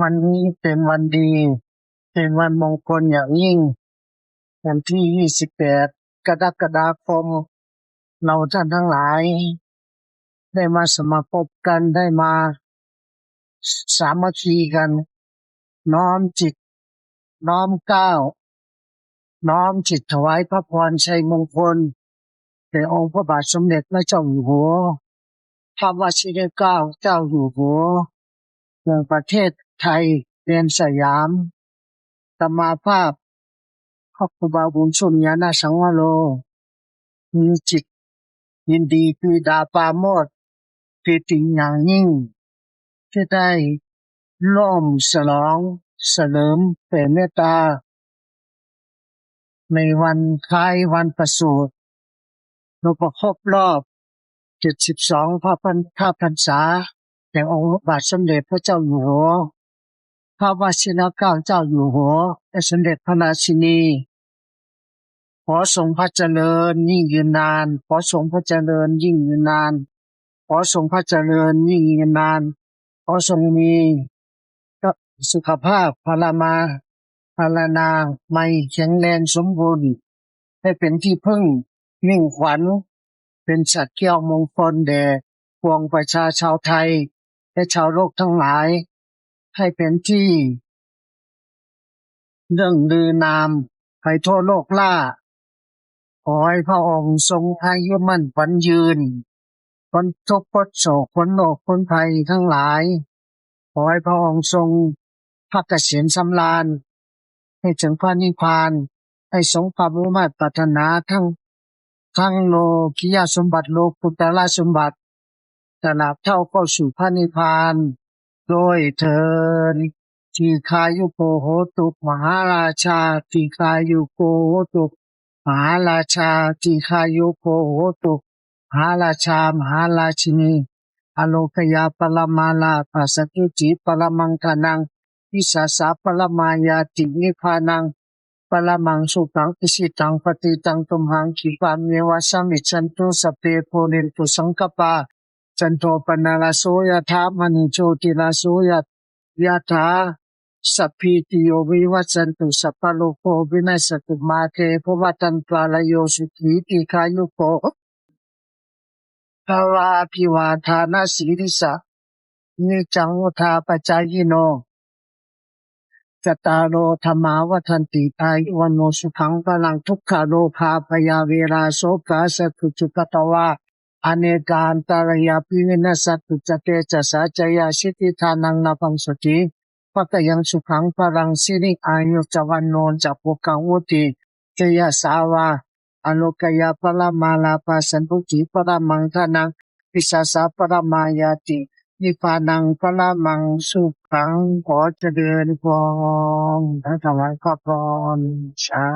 วันนี้เป็นวันดี เป็นวันมงคลอย่างยิ่ง วันที่ 28 กรกฎาคม เราท่านทั้งหลาย ได้มาสมาพบกันได้มา สามัคคีกัน น้อมจิต น้อมก้าว น้อมจิตถวายพระพรชัยมงคลแด่องค์พระบาทสมเด็จพระเจ้าอยู่หัวพระวชิรเกล้าเจ้าอยู่หัวแห่งประเทศ ไทยเรียนสยามตมาภาพพระครูบาบุญชุมยานาสังวโร มีจิต ยินดีคือดาปาโมดปีติอย่างยิ่ง ที่ได้ร่วมฉลองเฉลิมแผ่เมตตา ในวันคล้ายวันประสูติรบครบรอบ72พระพันพระพรรษาแห่งองค์บาทสมเด็จพระเจ้าอยู่หัว พระวชิรเกล้าเจ้าอยู่หัวและสมเด็จพระราชินี ขอทรงพระเจริญยิ่งยืนนาน ขอทรงพระเจริญยิ่งยืนนาน ขอทรงพระเจริญยิ่งยืนนาน ขอทรงมีก็สุขภาพพลามาพลานาไม่แข็งแรงสมบูรณ์ให้เป็นที่พึ่งมิ่งขวัญ เป็นสัตว์เกี่ยวมงคลแด่ปวงประชาชาวไทย และชาวโลกทั้งหลาย ให้เป็นที่เรื่องลือนามไปทั่วโลกล่า ขอให้พระองค์ทรงอายุมั่นขวัญยืนพ้นทุกข์พ้นโศกพ้นโรคพ้นภัยทั้งหลาย ขอให้พระองค์ทรงพระเกษียณสำราญ ให้ถึงพระนิพพาน ให้สงความมุ่งมั่นปรารถนาทั้งทั้งโลกิยสมบัติโลกุตละสมบัติตลาบเท่าเข้าสู่พระนิพพาน โดยเถินทีคายุโกโหตุมหาราชาทีคายุโกโหตุมหาราชาทีคายุโกโหตุมหาราชามหาราชินีอโลกยาปรมาลาปัสสตุจิปรมังคนังวิสาสาปรมายาตินิพานังปรมังสุขังอิสิตังปฏิตังตุมหังคิปามิวะสมิจฉันตุสพเพโพนินตุสังกปา จันโทปนาลาโสยธามณิโชติลาโสยยะถาสัพพิติโยวิวัชชันตุสัพพโลกโควินัสตุมาเทภวัตันตาลโยสุขีติคายุโกภาวะพิวาทานาสีริสะนิจังวุธาปจายโนจตารโลธรรมาวัฏันติอายุวันโนสุขังพลังทุกขโลภาปยาเวราโสกาสตุจุกตวา อเนกาอันตรายาปิวินสสตุจเตจัสสะจยาสิทธิทานังนาังสุติปัตยังสุขังพลังสิริอายุจวันโนจัปุกังวุติเจยสาวาอโลกยาปรมาลาปสันตุจิปรมังทนังปิสสะสะปรมายาตินิพพานังพรมังสุขังขอเจริญพรพระถวายพระพรเช้า